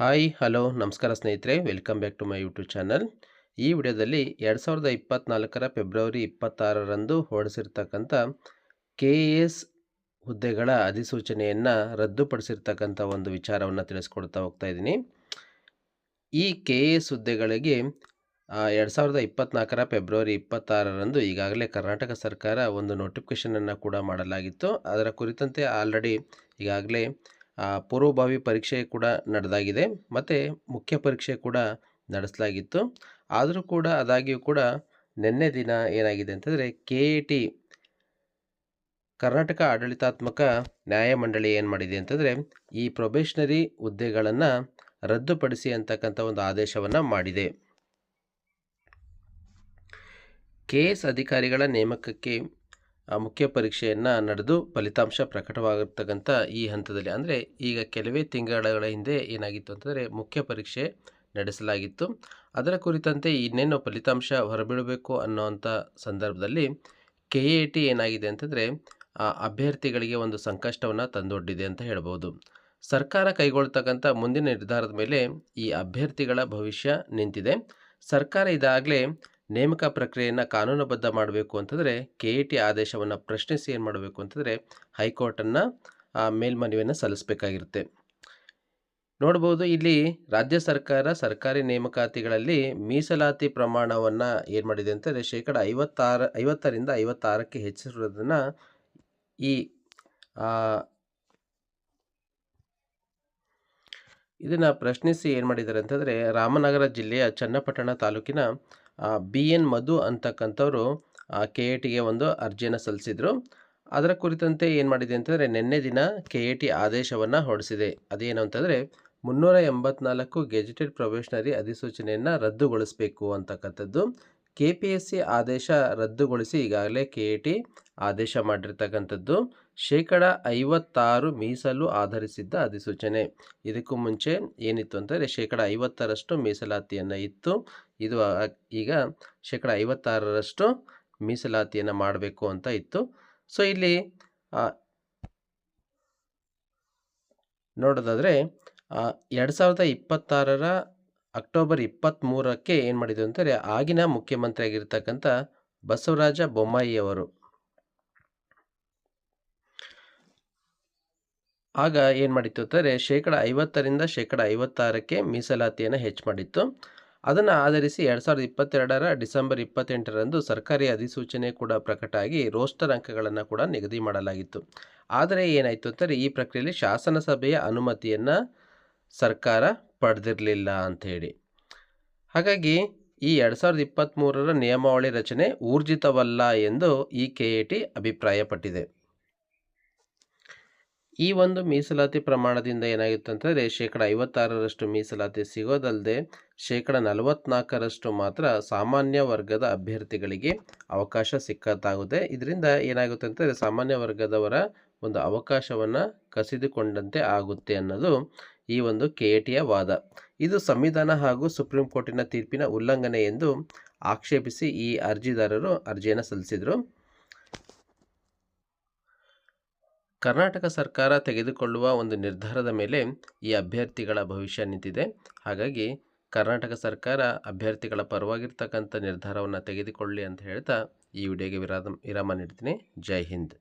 Hi, hello, ನಮಸ್ಕಾರ ಸ್ನೇಹಿತರೆ, welcome back to my YouTube channel. ಈ ವಿಡಿಯೋದಲ್ಲಿ ಎರಡು ಸಾವಿರದ ಇಪ್ಪತ್ತ್ನಾಲ್ಕರ ಫೆಬ್ರವರಿ ಇಪ್ಪತ್ತಾರರಂದು ಹೊರಡಿಸಿರ್ತಕ್ಕಂಥ ಕೆ ಎಸ್ ಹುದ್ದೆಗಳ ಅಧಿಸೂಚನೆಯನ್ನು ರದ್ದುಪಡಿಸಿರ್ತಕ್ಕಂಥ ಒಂದು ವಿಚಾರವನ್ನು ತಿಳಿಸ್ಕೊಡ್ತಾ ಹೋಗ್ತಾ ಇದ್ದೀನಿ. ಈ ಕೆ ಎಸ್ ಹುದ್ದೆಗಳಿಗೆ ಎರಡು ಸಾವಿರದ ಇಪ್ಪತ್ತ್ನಾಲ್ಕರ ಫೆಬ್ರವರಿ ಇಪ್ಪತ್ತಾರರಂದು ಈಗಾಗಲೇ ಕರ್ನಾಟಕ ಸರ್ಕಾರ ಒಂದು ನೋಟಿಫಿಕೇಷನನ್ನು ಕೂಡ ಮಾಡಲಾಗಿತ್ತು. ಅದರ ಕುರಿತಂತೆ ಆಲ್ರೆಡಿ ಈಗಾಗಲೇ ಪೂರ್ವಭಾವಿ ಪರೀಕ್ಷೆ ಕೂಡ ನಡೆದಾಗಿದೆ. ಮತ್ತು ಮುಖ್ಯ ಪರೀಕ್ಷೆ ಕೂಡ ನಡೆಸಲಾಗಿತ್ತು. ಆದರೂ ಕೂಡ ಅದಾಗಿಯೂ ಕೂಡ ನಿನ್ನೆ ದಿನ ಏನಾಗಿದೆ ಅಂತಂದರೆ ಕೆ ಎ ಟಿ ಕರ್ನಾಟಕ ಆಡಳಿತಾತ್ಮಕ ನ್ಯಾಯಮಂಡಳಿ ಏನು ಮಾಡಿದೆ ಅಂತಂದರೆ ಈ ಪ್ರೊಬೇಷನರಿ ಹುದ್ದೆಗಳನ್ನು ರದ್ದುಪಡಿಸಿ ಅಂತಕ್ಕಂಥ ಒಂದು ಆದೇಶವನ್ನು ಮಾಡಿದೆ. ಕೆ ಎಸ್ ಅಧಿಕಾರಿಗಳ ನೇಮಕಕ್ಕೆ ಮುಖ್ಯ ಪರೀಕ್ಷೆಯನ್ನು ನಡೆದು ಫಲಿತಾಂಶ ಪ್ರಕಟವಾಗಿರ್ತಕ್ಕಂಥ ಈ ಹಂತದಲ್ಲಿ. ಅಂದರೆ ಈಗ ಕೆಲವೇ ತಿಂಗಳ ಹಿಂದೆ ಏನಾಗಿತ್ತು ಅಂತಂದರೆ ಮುಖ್ಯ ಪರೀಕ್ಷೆ ನಡೆಸಲಾಗಿತ್ತು. ಅದರ ಕುರಿತಂತೆ ಇನ್ನೇನು ಫಲಿತಾಂಶ ಹೊರಬೀಳಬೇಕು ಅನ್ನೋವಂಥ ಸಂದರ್ಭದಲ್ಲಿ ಕೆ ಎ ಟಿ ಏನಾಗಿದೆ ಅಂತಂದರೆ ಆ ಅಭ್ಯರ್ಥಿಗಳಿಗೆ ಒಂದು ಸಂಕಷ್ಟವನ್ನು ತಂದೊಡ್ಡಿದೆ ಅಂತ ಹೇಳ್ಬೋದು. ಸರ್ಕಾರ ಕೈಗೊಳ್ತಕ್ಕಂಥ ಮುಂದಿನ ನಿರ್ಧಾರದ ಮೇಲೆ ಈ ಅಭ್ಯರ್ಥಿಗಳ ಭವಿಷ್ಯ ನಿಂತಿದೆ. ಸರ್ಕಾರ ಇದಾಗಲೇ ನೇಮಕ ಪ್ರಕ್ರಿಯೆಯನ್ನು ಕಾನೂನುಬದ್ಧ ಮಾಡಬೇಕು ಅಂತಂದರೆ ಕೆ ಎ ಟಿ ಆದೇಶವನ್ನು ಪ್ರಶ್ನಿಸಿ ಏನು ಮಾಡಬೇಕು ಅಂತಂದರೆ ಹೈಕೋರ್ಟನ್ನು ಮೇಲ್ಮನವಿಯನ್ನು ಸಲ್ಲಿಸಬೇಕಾಗಿರುತ್ತೆ. ನೋಡ್ಬೋದು ಇಲ್ಲಿ ರಾಜ್ಯ ಸರ್ಕಾರ ಸರ್ಕಾರಿ ನೇಮಕಾತಿಗಳಲ್ಲಿ ಮೀಸಲಾತಿ ಪ್ರಮಾಣವನ್ನು ಏನು ಮಾಡಿದೆ ಅಂತಂದರೆ ಶೇಕಡ ಐವತ್ತಾರು, ಐವತ್ತರಿಂದ ಐವತ್ತಾರಕ್ಕೆ ಹೆಚ್ಚಿಸಿರೋದನ್ನು ಈ ಇದನ್ನು ಪ್ರಶ್ನಿಸಿ ಏನು ಮಾಡಿದ್ದಾರೆ ಅಂತಂದರೆ ರಾಮನಗರ ಜಿಲ್ಲೆಯ ಚನ್ನಪಟ್ಟಣ ತಾಲೂಕಿನ ಬಿ ಎನ್ ಮಧು ಅಂತಕ್ಕಂಥವ್ರು ಕೆ ಎ ಟಿಗೆ ಒಂದು ಅರ್ಜಿಯನ್ನು ಸಲ್ಲಿಸಿದರು. ಅದರ ಕುರಿತಂತೆ ಏನು ಮಾಡಿದೆ ಅಂತಂದರೆ, ನಿನ್ನೆ ದಿನ ಕೆ ಎ ಟಿ ಆದೇಶವನ್ನು ಹೊರಡಿಸಿದೆ. ಅದೇನು ಅಂತಂದರೆ, ಮುನ್ನೂರ ಎಂಬತ್ನಾಲ್ಕು ಗೆಜೆಟೆಡ್ ಪ್ರೊಬೇಷನರಿ ಅಧಿಸೂಚನೆಯನ್ನು ರದ್ದುಗೊಳಿಸಬೇಕು ಅಂತಕ್ಕಂಥದ್ದು. ಕೆ ಪಿ ಎಸ್ ಸಿ ಆದೇಶ ರದ್ದುಗೊಳಿಸಿ ಈಗಾಗಲೇ ಕೆ ಎ ಟಿ ಆದೇಶ ಮಾಡಿರ್ತಕ್ಕಂಥದ್ದು. ಶೇಕಡ ಐವತ್ತಾರು ಮೀಸಲು ಆಧರಿಸಿದ್ದ ಅಧಿಸೂಚನೆ. ಇದಕ್ಕೂ ಮುಂಚೆ ಏನಿತ್ತು ಅಂತಂದರೆ ಶೇಕಡ ಐವತ್ತರಷ್ಟು ಮೀಸಲಾತಿಯನ್ನು ಇತ್ತು. ಇದು ಈಗ ಶೇಕಡ ಐವತ್ತಾರರಷ್ಟು ಮೀಸಲಾತಿಯನ್ನು ಮಾಡಬೇಕು ಅಂತ ಇತ್ತು. ಸೊ, ಇಲ್ಲಿ ನೋಡೋದಾದರೆ ಎರಡು ಸಾವಿರದ ಇಪ್ಪತ್ತಾರರ ಅಕ್ಟೋಬರ್ ಇಪ್ಪತ್ತ್ಮೂರಕ್ಕೆ ಏನು ಮಾಡಿದ್ರು ಅಂತಾರೆ ಆಗಿನ ಮುಖ್ಯಮಂತ್ರಿಯಾಗಿರ್ತಕ್ಕಂಥ ಬಸವರಾಜ ಬೊಮ್ಮಾಯಿ ಆಗ ಏನು ಮಾಡಿತ್ತು ಅಂದರೆ ಶೇಕಡ ಐವತ್ತರಿಂದ ಶೇಕಡ ಐವತ್ತಾರಕ್ಕೆ ಮೀಸಲಾತಿಯನ್ನು ಹೆಚ್ಚು ಮಾಡಿತ್ತು. ಅದನ್ನು ಆಧರಿಸಿ ಎರಡು ಸಾವಿರದ ಇಪ್ಪತ್ತೆರಡರ ಡಿಸೆಂಬರ್ ಇಪ್ಪತ್ತೆಂಟರಂದು ಸರ್ಕಾರಿ ಅಧಿಸೂಚನೆ ಕೂಡ ಪ್ರಕಟ ಆಗಿ ರೋಸ್ಟರ್ ಅಂಕಗಳನ್ನು ಕೂಡ ನಿಗದಿ ಮಾಡಲಾಗಿತ್ತು. ಆದರೆ ಏನಾಯಿತು ಅಂತಾರೆ ಈ ಪ್ರಕ್ರಿಯೆಯಲ್ಲಿ ಶಾಸನಸಭೆಯ ಅನುಮತಿಯನ್ನು ಸರ್ಕಾರ ಪಡೆದಿರಲಿಲ್ಲ ಅಂಥೇಳಿ ಹಾಗಾಗಿ ಈ ಎರಡು ಸಾವಿರದ ಇಪ್ಪತ್ತ್ಮೂರರ ನಿಯಮಾವಳಿ ರಚನೆ ಊರ್ಜಿತವಲ್ಲ ಎಂದು ಈ ಕೆ ಎ ಟಿ ಅಭಿಪ್ರಾಯಪಟ್ಟಿದೆ. ಈ ಒಂದು ಮೀಸಲಾತಿ ಪ್ರಮಾಣದಿಂದ ಏನಾಗಿತ್ತು ಅಂತಂದರೆ ಶೇಕಡ ಐವತ್ತಾರರಷ್ಟು ಮೀಸಲಾತಿ ಸಿಗೋದಲ್ಲದೆ ಶೇಕಡ ನಲವತ್ನಾಲ್ಕರಷ್ಟು ಮಾತ್ರ ಸಾಮಾನ್ಯ ವರ್ಗದ ಅಭ್ಯರ್ಥಿಗಳಿಗೆ ಅವಕಾಶ ಸಿಕ್ಕತ್ತಾಗುತ್ತೆ ಇದರಿಂದ ಏನಾಗುತ್ತೆ ಅಂತಂದರೆ ಸಾಮಾನ್ಯ ವರ್ಗದವರ ಒಂದು ಅವಕಾಶವನ್ನು ಕಸಿದುಕೊಂಡಂತೆ ಆಗುತ್ತೆ ಅನ್ನೋದು ಈ ಒಂದು ಕೆ ವಾದ. ಇದು ಸಂವಿಧಾನ ಹಾಗೂ ಸುಪ್ರೀಂ ಕೋರ್ಟಿನ ತೀರ್ಪಿನ ಉಲ್ಲಂಘನೆ ಎಂದು ಆಕ್ಷೇಪಿಸಿ ಈ ಅರ್ಜಿದಾರರು ಅರ್ಜಿಯನ್ನು ಸಲ್ಲಿಸಿದರು. ಕರ್ನಾಟಕ ಸರ್ಕಾರ ತೆಗೆದುಕೊಳ್ಳುವ ಒಂದು ನಿರ್ಧಾರದ ಮೇಲೆ ಈ ಅಭ್ಯರ್ಥಿಗಳ ಭವಿಷ್ಯ ನಿಂತಿದೆ. ಹಾಗಾಗಿ ಕರ್ನಾಟಕ ಸರ್ಕಾರ ಅಭ್ಯರ್ಥಿಗಳ ಪರವಾಗಿರ್ತಕ್ಕಂಥ ನಿರ್ಧಾರವನ್ನು ತೆಗೆದುಕೊಳ್ಳಿ ಅಂತ ಹೇಳ್ತಾ ಈ ವಿಡಿಯೋಗೆ ವಿರಾಮ ವಿರಾಮ ನೀಡ್ತೀನಿ. ಜೈ ಹಿಂದ್.